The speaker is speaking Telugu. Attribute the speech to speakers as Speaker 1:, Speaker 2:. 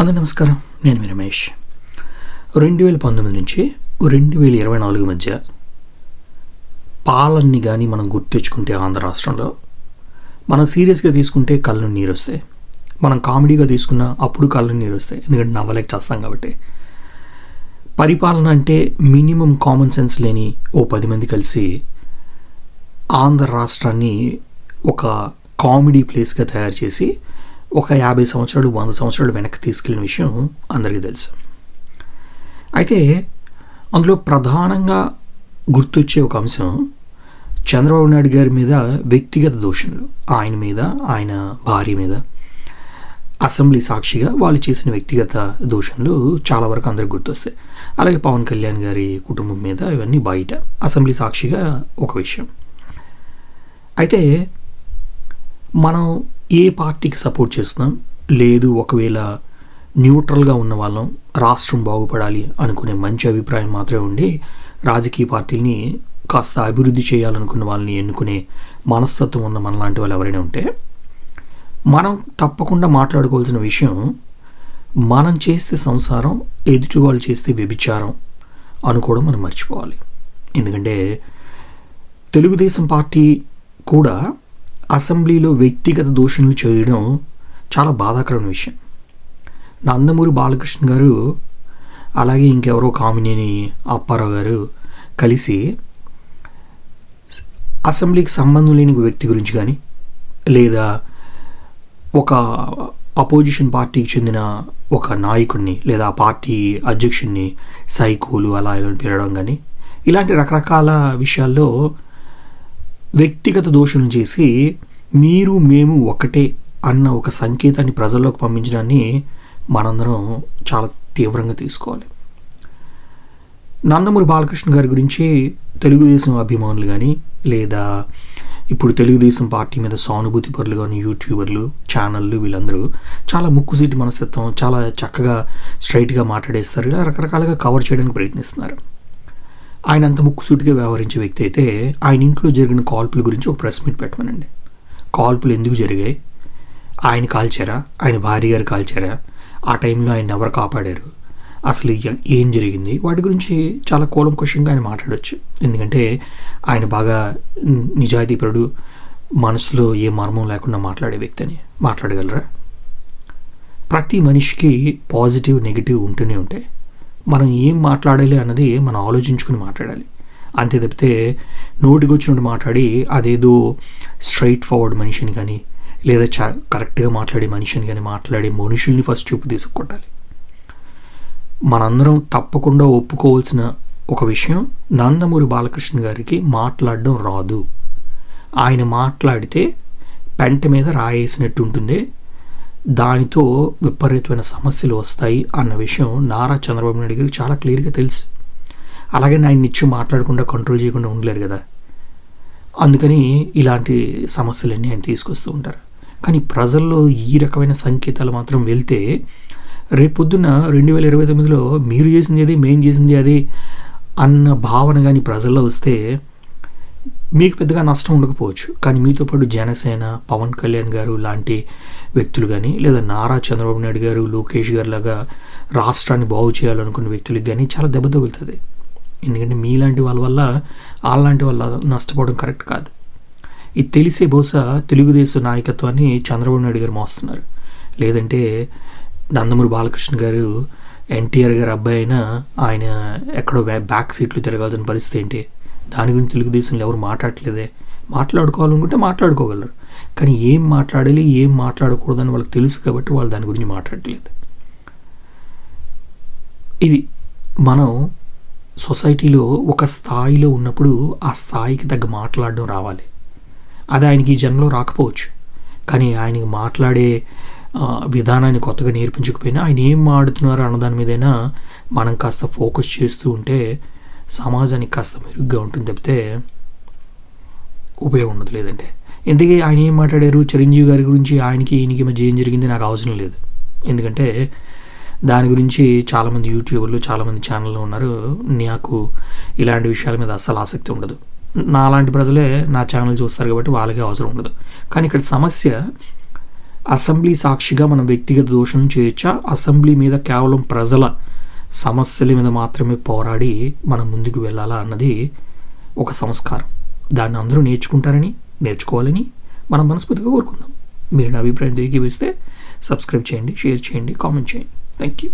Speaker 1: అందరూ నమస్కారం. నేను మీ రమేష్. రెండు వేల పంతొమ్మిది నుంచి రెండు వేల ఇరవై నాలుగు మధ్య పాలన్ని కానీ మనం గుర్తెచ్చుకుంటే ఆంధ్ర రాష్ట్రంలో మనం సీరియస్గా తీసుకుంటే కళ్ళు నీరు వస్తాయి మనం కామెడీగా తీసుకున్న అప్పుడు కళ్ళు నీరు వస్తాయి ఎందుకంటే నవ్వలేక చేస్తాం కాబట్టి. పరిపాలన అంటే మినిమం కామన్ సెన్స్ లేని ఓ పది మంది కలిసి ఆంధ్ర రాష్ట్రాన్ని ఒక కామెడీ ప్లేస్గా తయారు చేసి ఒక యాభై సంవత్సరాలు వంద సంవత్సరాలు వెనక్కి తీసుకెళ్ళిన విషయం అందరికీ తెలుసు. అయితే అందులో ప్రధానంగా గుర్తొచ్చే ఒక అంశం చంద్రబాబు నాయుడు గారి మీద వ్యక్తిగత దోషణలు. ఆయన మీద ఆయన భార్య మీద. అసెంబ్లీ సాక్షిగా వాళ్ళు చేసిన వ్యక్తిగత దోషణలు చాలా వరకు అందరికి గుర్తొస్తాయి. అలాగే పవన్ కళ్యాణ్ గారి కుటుంబం మీద ఇవన్నీ బయట అసెంబ్లీ సాక్షిగా ఒక విషయం. అయితే మనం ఏ పార్టీకి సపోర్ట్ చేస్తున్నాం లేదు ఒకవేళ న్యూట్రల్గా ఉన్న వాళ్ళం రాష్ట్రం బాగుపడాలి అనుకునే మంచి అభిప్రాయం మాత్రమే ఉండి రాజకీయ పార్టీని కాస్త అభివృద్ధి చేయాలనుకున్న వాళ్ళని ఎన్నుకునే మనస్తత్వం ఉన్న మనలాంటి వాళ్ళు ఎవరైనా ఉంటే మనం తప్పకుండా మాట్లాడుకోవాల్సిన విషయం మనం చేస్తే సంసారం ఎదుటి వాళ్ళు చేస్తే వ్యభిచారం అనుకోవడం మనం మర్చిపోవాలి. ఎందుకంటే తెలుగుదేశం పార్టీ కూడా అసెంబ్లీలో వ్యక్తిగత దూషణలు చేయడం చాలా బాధాకరమైన విషయం. నందమూరి బాలకృష్ణ గారు అలాగే ఇంకెవరో కామినేని అప్పారావు గారు కలిసి అసెంబ్లీకి సంబంధం లేని వ్యక్తి గురించి కానీ లేదా ఒక అపోజిషన్ పార్టీకి చెందిన ఒక నాయకుడిని లేదా ఆ పార్టీ అధ్యక్షుడిని సైకోలు అలా ఇలా పిలవడం కానీ ఇలాంటి రకరకాల విషయాల్లో వ్యక్తిగత దోషణలు చేసి మీరు మేము ఒకటే అన్న ఒక సంకేతాన్ని ప్రజల్లోకి పంపించడాన్ని మనందరం చాలా తీవ్రంగా తీసుకోవాలి. నందమూరి బాలకృష్ణ గారి గురించి తెలుగుదేశం అభిమానులు కానీ లేదా ఇప్పుడు తెలుగుదేశం పార్టీ మీద సానుభూతి పరులు కానీ యూట్యూబర్లు ఛానళ్ళు వీళ్ళందరూ చాలా ముక్కుసీటి మనస్తత్వం చాలా చక్కగా స్ట్రైట్గా మాట్లాడేస్తారు. ఇలా రకరకాలుగా కవర్ చేయడానికి ప్రయత్నిస్తున్నారు. ఆయన అంత ముక్కుసూటిగా వ్యవహరించే వ్యక్తి అయితే ఆయన ఇంట్లో జరిగిన కాల్పుల గురించి ఒక ప్రెస్ మీట్ పెట్టమనండి. కాల్పులు ఎందుకు జరిగాయి? ఆయన కాల్చారా? ఆయన భార్య గారు కాల్చారా? ఆ టైంలో ఆయన ఎవరు కాపాడారు? అసలు ఏం జరిగింది? వాటి గురించి చాలా కూలంకుషంగా ఆయన మాట్లాడవచ్చు ఎందుకంటే ఆయన బాగా నిజాయితీపరుడు మనసులో ఏ మర్మం లేకుండా మాట్లాడే వ్యక్తి అని మాట్లాడగలరా? ప్రతి మనిషికి పాజిటివ్ నెగిటివ్ ఉంటూనే ఉంటాయి. మనం ఏం మాట్లాడాలి అన్నది మనం ఆలోచించుకుని మాట్లాడాలి. అంతే తప్పితే నోటికి వచ్చినట్టు మాట్లాడి అదేదో స్ట్రైట్ ఫార్వర్డ్ మనిషిని కానీ లేదా చ కరెక్ట్గా మాట్లాడే మనిషిని కానీ మాట్లాడే మనుషుల్ని ఫస్ట్ చూపు తీసుకొట్టాలి. మనందరం తప్పకుండా ఒప్పుకోవాల్సిన ఒక విషయం నందమూరి బాలకృష్ణ గారికి మాట్లాడడం రాదు. ఆయన మాట్లాడితే పెంట మీద రాయేసినట్టు ఉంటుంది దానితో విపరీతమైన సమస్యలు వస్తాయి అన్న విషయం నారా చంద్రబాబు నాయుడు గారికి చాలా క్లియర్గా తెలుసు. అలాగే ఆయన నిత్యం మాట్లాడకుండా కంట్రోల్ చేయకుండా ఉండలేరు కదా. అందుకని ఇలాంటి సమస్యలన్నీ ఆయన తీసుకొస్తూ ఉంటారు. కానీ ప్రజల్లో ఈ రకమైన సంకేతాలు మాత్రం వెళ్తే రేపొద్దున రెండు వేల ఇరవై తొమ్మిదిలో మీరు చేసింది అది మేం చేసింది అది అన్న భావన కానీ ప్రజల్లో వస్తే మీకు పెద్దగా నష్టం ఉండకపోవచ్చు. కానీ మీతో పాటు జనసేన పవన్ కళ్యాణ్ గారు లాంటి వ్యక్తులు కానీ లేదా నారా చంద్రబాబు నాయుడు గారు లోకేష్ గారు లాగా రాష్ట్రాన్ని బాగు చేయాలనుకున్న వ్యక్తులకు కానీ చాలా దెబ్బ తగులుతుంది. ఎందుకంటే మీలాంటి వాళ్ళ వల్ల వాళ్ళలాంటి వాళ్ళ నష్టపోవడం కరెక్ట్ కాదు. ఇది తెలిసే బహుశా తెలుగుదేశం నాయకత్వాన్ని చంద్రబాబు నాయుడు గారు మోస్తున్నారు. లేదంటే నందమూరి బాలకృష్ణ గారు ఎన్టీఆర్ గారు అబ్బాయి అయినా ఆయన ఎక్కడో బ్యాక్ సీట్లు తిరగాల్సిన పరిస్థితి ఏంటి? దాని గురించి తెలుగుదేశంలో ఎవరు మాట్లాడట్లేదే. మాట్లాడుకోవాలనుకుంటే మాట్లాడుకోగలరు. కానీ ఏం మాట్లాడాలి ఏం మాట్లాడకూడదని వాళ్ళకి తెలుసు కాబట్టి వాళ్ళు దాని గురించి మాట్లాడట్లేదు. ఇది మనం సొసైటీలో ఒక స్థాయిలో ఉన్నప్పుడు ఆ స్థాయికి తగ్గ మాట్లాడడం రావాలి. అది ఆయనకి ఈ జన్మలో రాకపోవచ్చు. కానీ ఆయనకి మాట్లాడే విధానాన్ని కొత్తగా నేర్పించకపోయినా ఆయన ఏం మాడుతున్నారు అన్నదాని మీదైనా మనం కాస్త ఫోకస్ చేస్తూ ఉంటే సమాజానికి కాస్త మెరుగ్గా ఉంటుంది తప్పితే ఉపయోగం ఉండదు లేదంటే. ఎందుకే ఆయన ఏం మాట్లాడారు? చిరంజీవి గారి గురించి ఆయనకి ఈయనకి మధ్య ఏం జరిగింది నాకు అవసరం లేదు. ఎందుకంటే దాని గురించి చాలామంది యూట్యూబర్లు చాలామంది ఛానళ్ళు ఉన్నారు. నాకు ఇలాంటి విషయాల మీద అస్సలు ఆసక్తి ఉండదు. నాలాంటి ప్రజలే నా ఛానల్ చూస్తారు కాబట్టి వాళ్ళకే అవసరం ఉండదు. కానీ ఇక్కడ సమస్య అసెంబ్లీ సాక్షిగా మనం వ్యక్తిగత దోషం చేయొచ్చా? అసెంబ్లీ మీద కేవలం ప్రజల సమస్యల మీద మాత్రమే పోరాడి మనం ముందుకు వెళ్ళాలా అన్నది ఒక సంస్కారం. దాన్ని అందరూ నేర్చుకుంటారని నేర్చుకోవాలని మనం మనస్ఫూర్తిగా కోరుకుందాం. మీరు నా అభిప్రాయం ఏకీవిస్తే సబ్స్క్రైబ్ చేయండి షేర్ చేయండి కామెంట్ చేయండి. Thank you